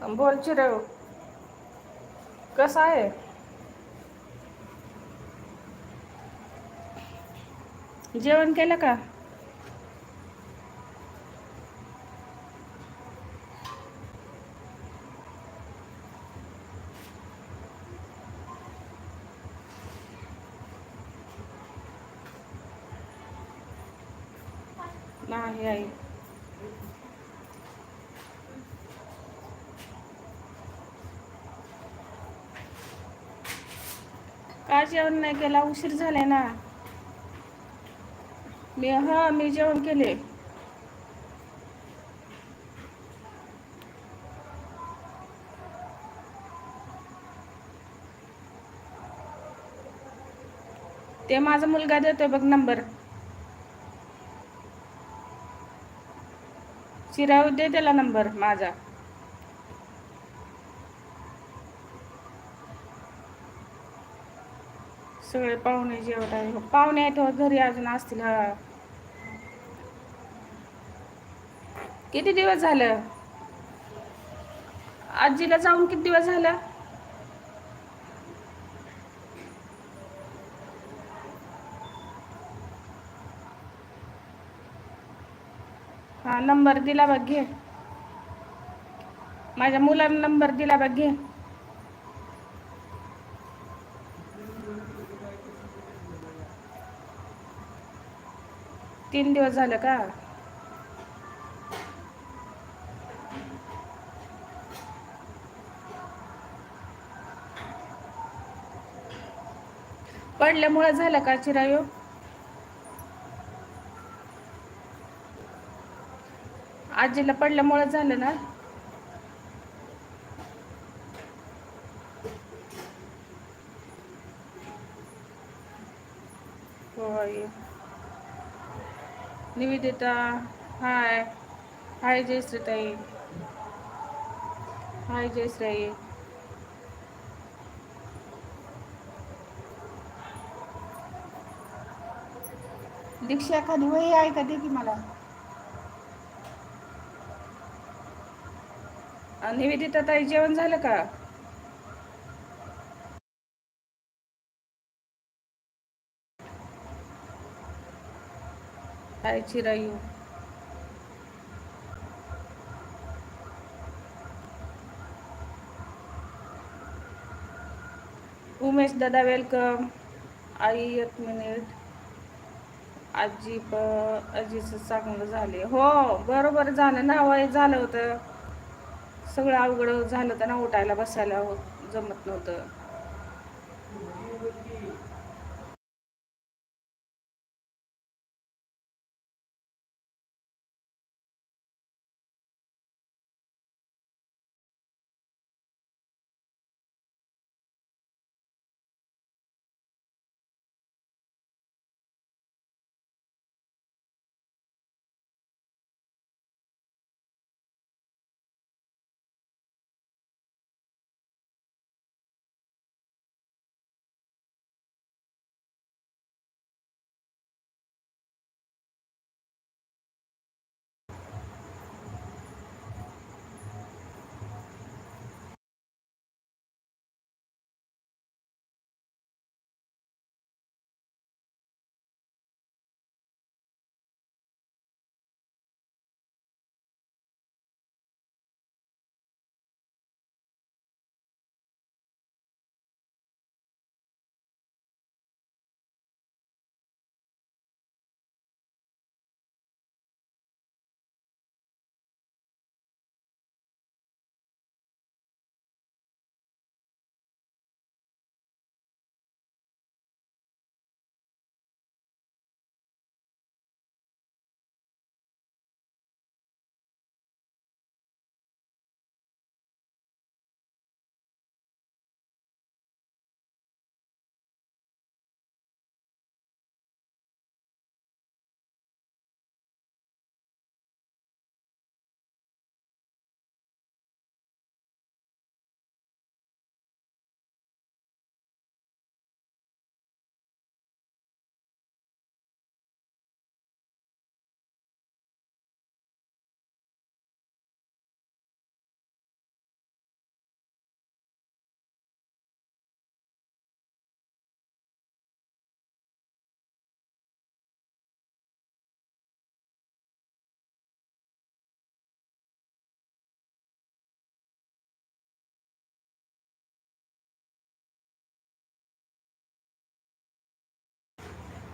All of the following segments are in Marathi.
बोल चिऱ्याऊ कसा आहे? जेवण केलं का? नाही आई. जेवण नाही केला उशीर झालाय ना. मी हा मी जेवण केले. ते माझा मुलगा देतोय बघ नंबर. चिराव दे त्याला नंबर माझा. सगळे पाहुणे जेवत आहे पाहुणे आहेत घरी अजून असतील हा. किती दिवस झालं? आजीला जाऊन किती दिवस झालं? हा नंबर दिला बघ घे. माझ्या मुलांना नंबर दिला बघ घे. तीन दिवस झालं का? पडल्यामुळे झालं का चिरायो? आजीला पडल्यामुळे झालं ना होय निवेदिता हाय. हाय जयश्रीताई हाय जयश्रीताई दीक्षा एखादी वही आहे का? दे की मला. निवेदिता ताई जेवण झालं का? हाय चिरायू उमेश दादा वेलकम आई एक मिनिट आजी प आजीचं चांगलं झाले हो बरोबर झालं ना वय झालं होतं. सगळं अवघड झालं होतं ना उठायला बसायला हो जमत नव्हतं.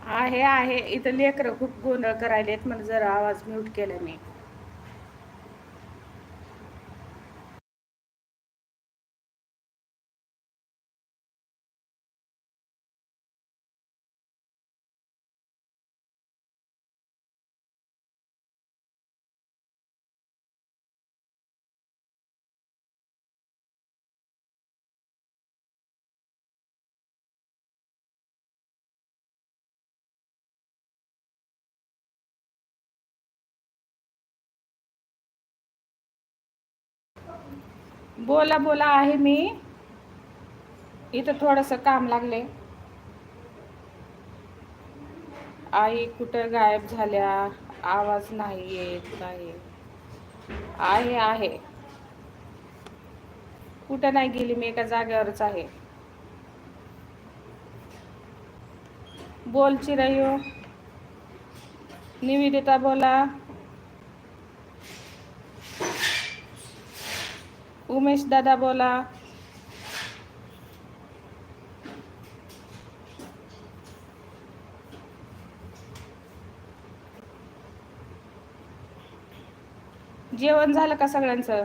आहे आहे. इथं लेकरं खूप गोंधळ करायलेत म्हण जरा आवाज म्यूट केला मी. बोला बोला आहे मी. इथं थोडंसं काम लागले. आई कुठं गायब झाल्या? आवाज नाही येत नाही आहे आहे. कुठं नाही गेली मी एका जागेवरच आहे. बोल चिरायू. निवेदिता बोला. उमेश दादा बोला. जेवण झालं का सगळ्यांचं?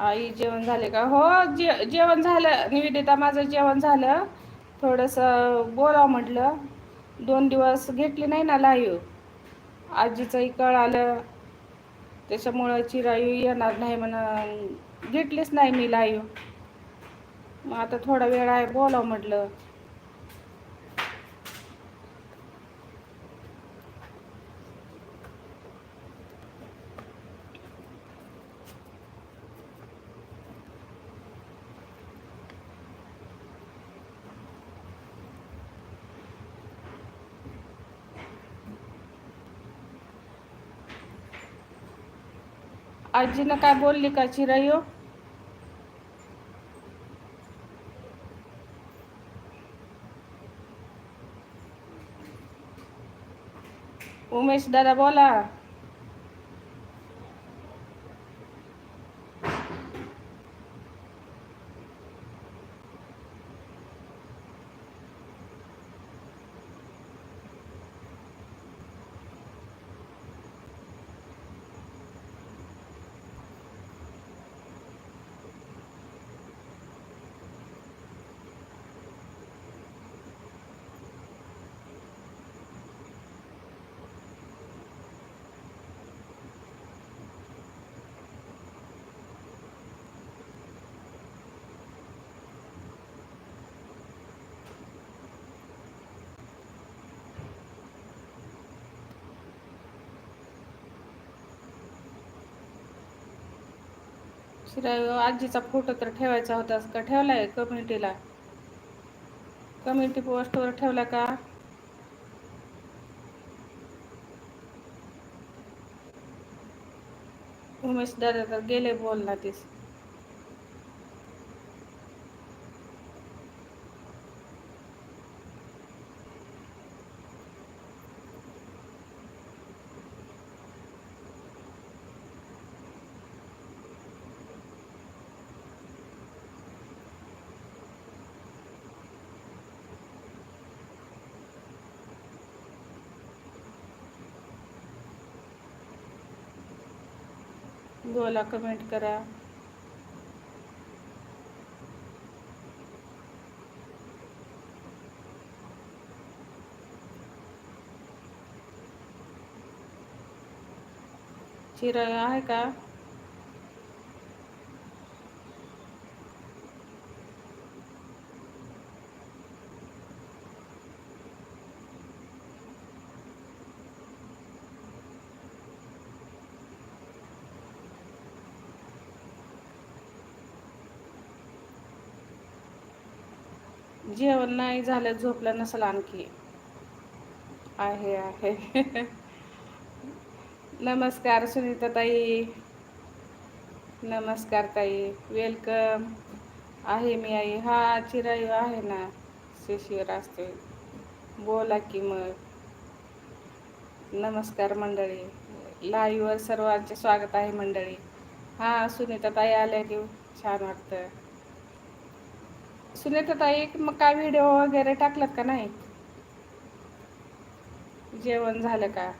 आई जेवण झाले का? हो जे जेवण झालं. निवेदिता माझं जेवण झालं. थोडंसं बोलावं म्हटलं. दोन दिवस घेतली नाही ना लाईव्ह आजीचंही कळ आलं. त्याच्यामुळं चिरायू येणार नाही म्हणून घेतलीच नाही मी लाईव्ह मग आता थोडा वेळ आहे बोलावं म्हटलं. आजीनं काय बोलली का चिरायू? उमेश दादा बोला. चिरायू आजीचा फोटो तर ठेवायचा होता का? ठेवलाय कम्युनिटीला कम्युनिटी पोस्टवर ठेवला का? उमेश दादा तर गेले बोलला तेच बोला कमेंट करा। चिरा आहे का? नाही झालं झोपलं नसेल आणखी. आहे आहे. नमस्कार सुनीता ताई नमस्कार ताई. वेलकम. आहे मी आई. हा चिरायू आहे ना? शिशिर असते बोला की मग. नमस्कार मंडळी. लाईव्हवर सर्वांचे स्वागत आहे मंडळी. हां सुनीता ताई आल्या की छान वाटतं. सुनीता एक मग काय व्हिडिओ वगैरे टाकलात का नाही? जेवण झालं का?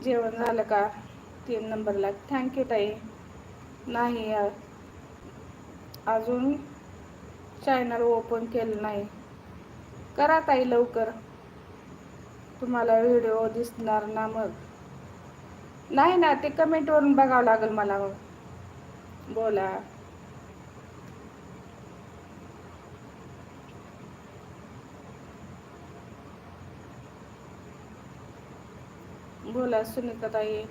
जेवण झालं का? तीन नंबरला थँक्यू ताई. नाही अजून चॅनल ओपन केलं नाही. करा ताई लवकर. तुम्हाला व्हिडिओ दिसणार ना मग. नाही ना ते कमेंटवरून बघावं लागेल मला मग. बोला. बोला सुनीता ताई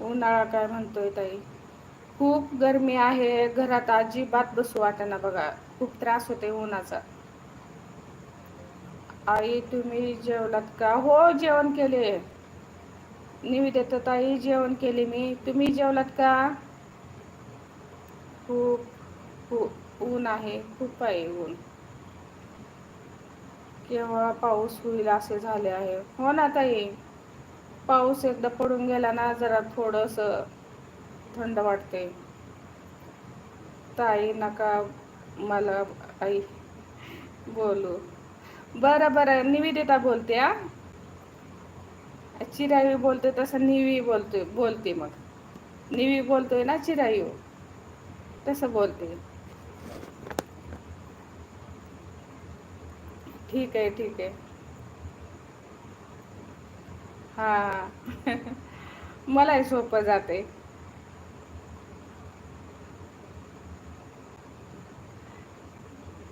उन्हाळा काय म्हणतोय ताई? खूप गरमी आहे घरात अजिबात बसू वाटेना बघा. खूप त्रास होते उन्हाचा. आई तुम्ही जेवलात का? हो जेवण केले. निविदेत ताई जेवण केले मी. तुम्ही जेवलात का? खूप ऊन आहे खूप आहे ऊन. केव्हा पाऊस होईल असे झाले आहे. हो ना ताई? पाऊस एकदा पडून गेला ना जरा थोडस थंड वाटते. ताई नका मला आई बोलू. बरं बरं निविदिता बोलते हा? चिरायू बोलते तसं निवी बोलतोय बोलते मग. निवी बोलतोय ना चिरायू? तसं बोलते. ठीक आहे ठीक आहे. हा. मलाही सोपं जाते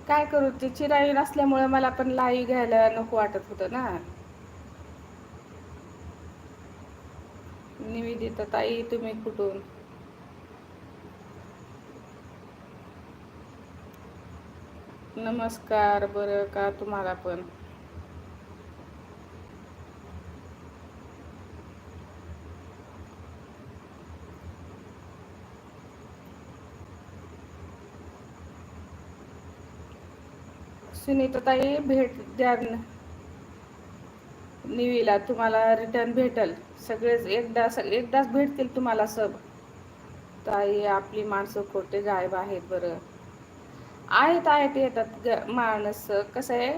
काय करू ते चिराई नसल्यामुळे मला पण लाई घ्यायला नको वाटत होतं ना. निवेदिता ताई तुम्ही कुठून? नमस्कार बरं का तुम्हाला पण? सुनीता ताई भेट द्या निवीला तुम्हाला रिटर्न भेटल. सगळेच एकदा स- एकदाच भेटतील तुम्हाला सब. ताई आपली माणसं खोटे गायब आहेत बरं. आहेत आहेत येतात ग माणस. कसं आहे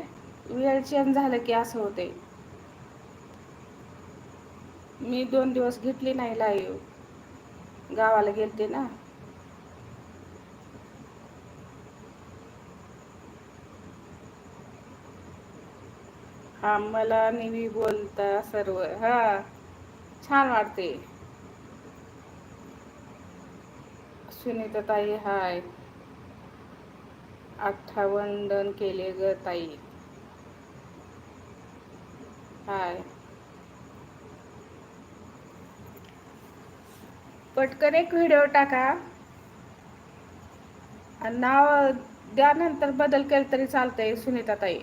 वेळ चेंज झालं की असं होते मी दोन दिवस घेतली नाही लाईव्ह गावाला गेलते ना. हा मला निवी बोलता सर्व. हा छान वाटते सुनीता ताई हाय. अठ्ठावन्न केले ग ताई. हाय. पटकन एक व्हिडिओ टाका. आणि नाव द्या नंतर बदल केलं तरी चालतंय सुनीता ताई.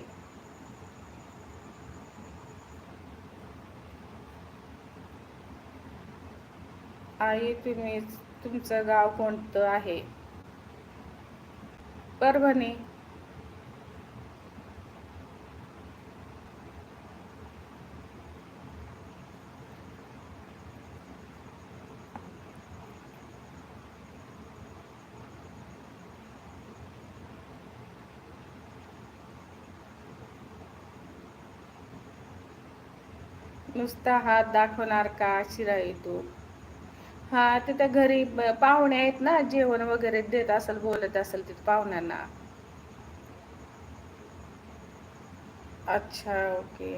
आई तुम्ही तुमचं गाव कोणतं आहे? परभणी नुसता हात दाखवणार का? शिरा येतो हा तिथं घरी पाहुणे आहेत ना जेवण वगैरे देत असेल बोलत असेल तिथे पाहुण्यांना. अच्छा ओके.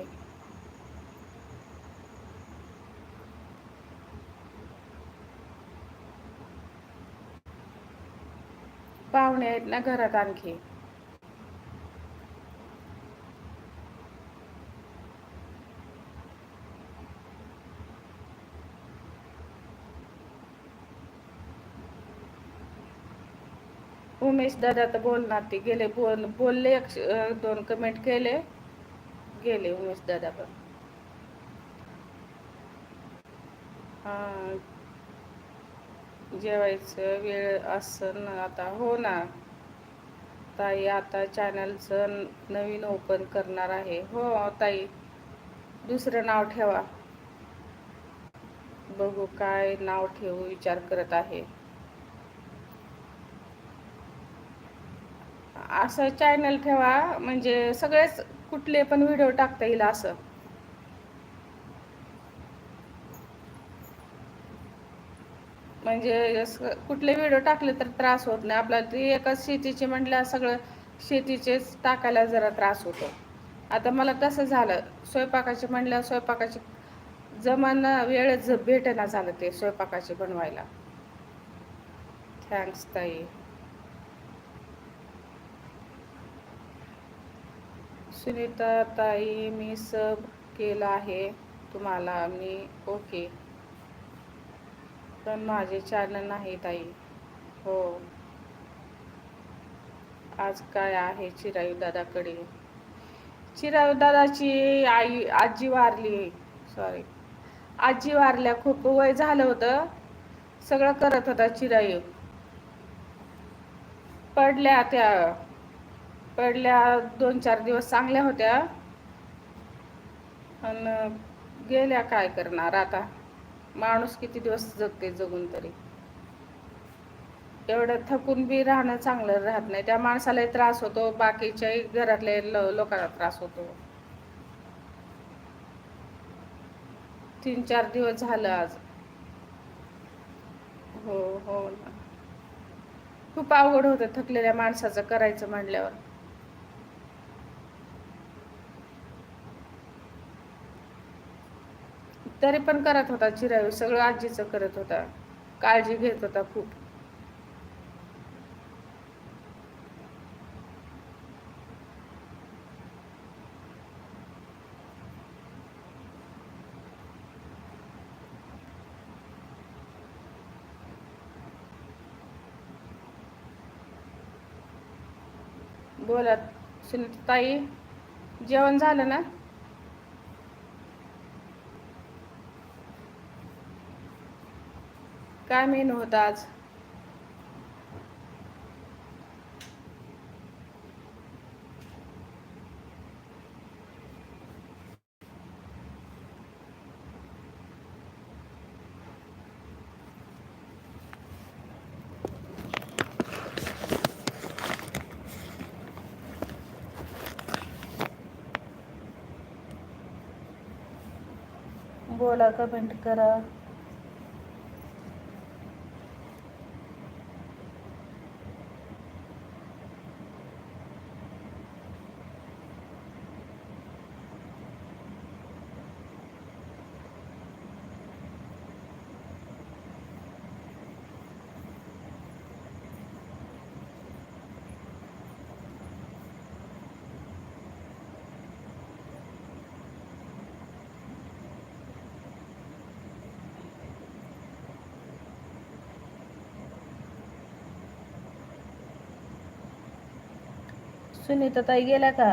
पाहुणे आहेत ना घरात आणखी? उमेश दादा तर बोलणार ते गेले बोल बोलले एक- दोन कमेंट केले गेले उमेश दादा पण. हा. जेवायचं वेळ असं आता हो ना. ताई आता चॅनलचं नवीन ओपन करणार आहे. हो ताई. दुसरं नाव ठेवा. बघू काय नाव ठेवू विचार करत आहे. असं चॅनल ठेवा म्हणजे सगळेच कुठले पण व्हिडिओ टाकता येईल असं. म्हणजे कुठले व्हिडिओ टाकले तर त्रास होत नाही. आपल्याला ती एकच शेतीचे म्हटलं सगळं शेतीचेच टाकायला जरा त्रास होतो. आता मला तसं झालं. स्वयंपाकाचे म्हटलं स्वयंपाकाचे जमाना वेळच भेटना झालं ते स्वयंपाकाचे बनवायला. थँक्स ताई. सुनीता ताई मी सब केलं आहे. तुम्हाला मी ओके. पण माझे चॅनल नाही ताई. हो. आज काय आहे चिरायू दादाकडे? चिरायू दादाची आई आजी वारली. सॉरी आजी वारल्या खूप वय झालं होतं. सगळं करत होता चिरायू. पडल्या त्या पडल्या दोन चार दिवस चांगल्या होत्या. आणि गेल्या काय करणार आता? माणूस किती दिवस जगते जगून तरी. एवढं थकून बी राहणं चांगलं राहत नाही. त्या माणसालाही त्रास होतो बाकीच्याही घरातल्या लो- लोकांना त्रास होतो. तीन चार दिवस झालं आज. हो हो ना. खूप अवघड होतं थकलेल्या माणसाचं करायचं म्हणल्यावर. तरी पण करत होता चिरायू सगळं आजीचं करत होता. काळजी घेत होता खूप. बोला सुनीता ताई जेवण झालं ना? काय मेनू होता आज? बोला कमेंट करा. सुनीताताई गेल्या का?